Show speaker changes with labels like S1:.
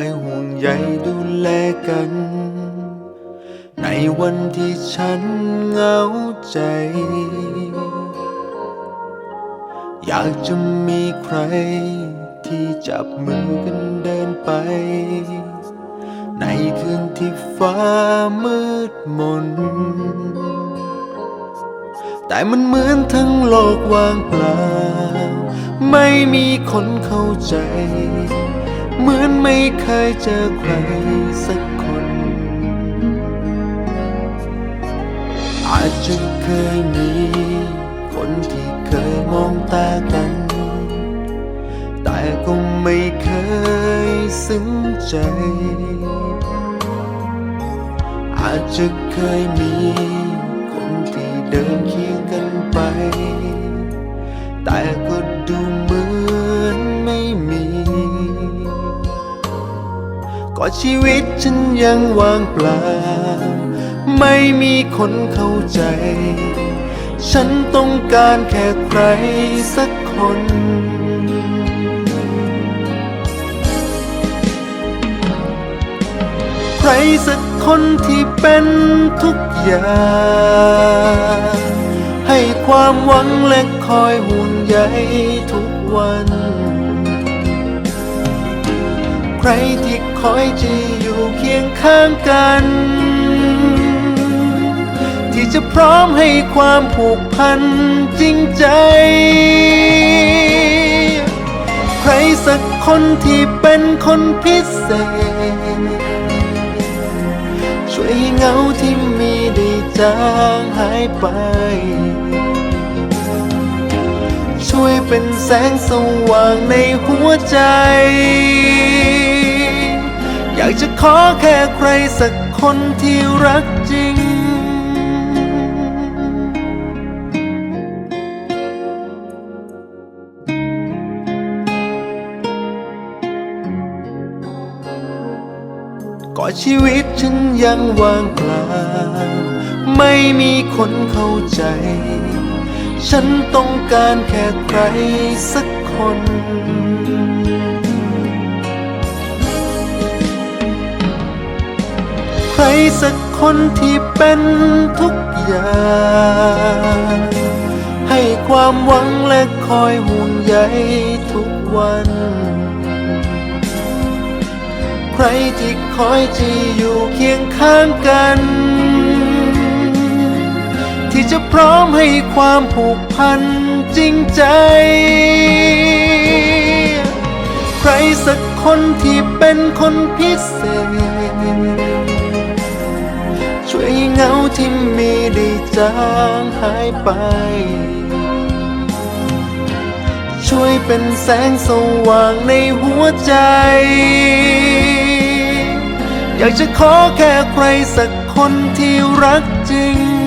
S1: อยห่วงใยดูแลกัน ในวันที่ฉันเหงาใจ อยากจะมีใคร ที่จับมือกันเดินไป ในคืนที่ฟ้ามืดมน แต่มันเหมือนทั้งโลกว่างเปล่า ไม่มีคนเข้าใจ เหมือนไม่เคยเจอใครสักคน อาจจะเคยมี คนที่เคยมองตากัน แต่ก็ไม่เคยซึ้งใจ อาจจะเคยมี ก็ชีวิตฉันยังว่างเปล่า ไม่มีคนเข้าใจ ฉันต้องการแค่ใครสักคน ใครสักคนที่เป็นทุกอย่างให้ความหวังและคอยห่วงใยทุกวัน ใครที่คอยจะอยู่เคียงข้างกัน ที่จะพร้อมให้ความผูกพันจริงใจ ใครสักคนที่เป็นคนพิเศษ ช่วยให้เงาที่มีได้จางหายไป ช่วยเป็นแสงสว่างในหัวใจากจะขอแค่ใครสักคนที่รักจริงก็ชีวิตฉันยังว่างเปล่าไม่มีคนเข้าใจ ฉันต้องการแค่ใครสักคน รสักคนที่เป็นทุกอย่างให้ความหวังและคอยห่วงใยทุกวัน ใครที่คอยจะอยู่เคียงข้างกัน ที่จะพร้อมให้ความผูกพันจริงใจ ใครสักคนที่เป็นคนพิเศษ ที่มีได้จางหายไป ช่วยเป็นแสงสว่างในหัวใจ อยากจะขอแค่ใครสักคนที่รักจริง